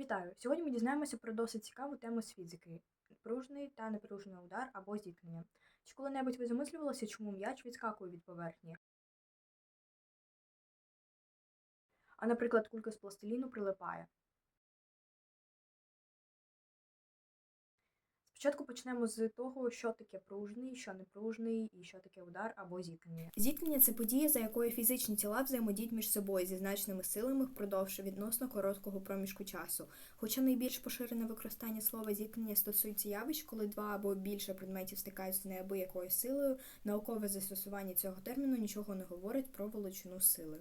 Вітаю! Сьогодні ми дізнаємося про досить цікаву тему з фізики: пружний та непружний удар або зіткнення. Чи коли-небудь ви замислювалися, чому м'яч відскакує від поверхні? А, наприклад, кулька з пластиліну прилипає. Спочатку почнемо з того, що таке пружний, що непружний і що таке удар або зіткнення. Зіткнення це подія, за якою фізичні тіла взаємодіють між собою зі значними силами впродовж відносно короткого проміжку часу. Хоча найбільш поширене використання слова зіткнення стосується явищ, коли два або більше предметів стикаються з неабиякою силою, наукове застосування цього терміну нічого не говорить про величину сили.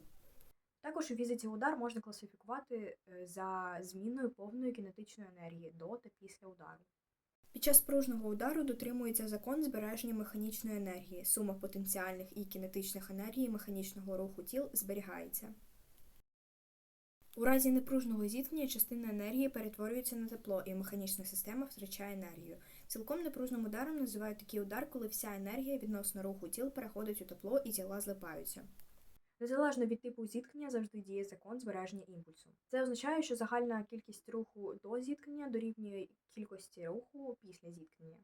Також у фізиці удар можна класифікувати е, за зміною повної кінетичної енергії до та після удару. Під час пружного удару дотримується закон збереження механічної енергії. Сума потенціальних і кінетичних енергій механічного руху тіл зберігається. У разі непружного зіткнення частина енергії перетворюється на тепло, і механічна система втрачає енергію. Цілком непружним ударом називають такий удар, коли вся енергія відносно руху тіл переходить у тепло і тіла злипаються. Незалежно від типу зіткнення завжди діє закон збереження імпульсу. Це означає, що загальна кількість руху до зіткнення дорівнює кількості руху після зіткнення.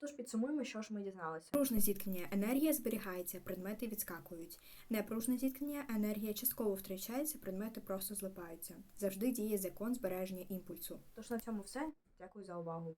Тож підсумуємо, що ж ми дізналися. Пружне зіткнення енергія зберігається, предмети відскакують. Непружне зіткнення енергія частково втрачається, предмети просто злипаються. Завжди діє закон збереження імпульсу. Тож на цьому все. Дякую за увагу.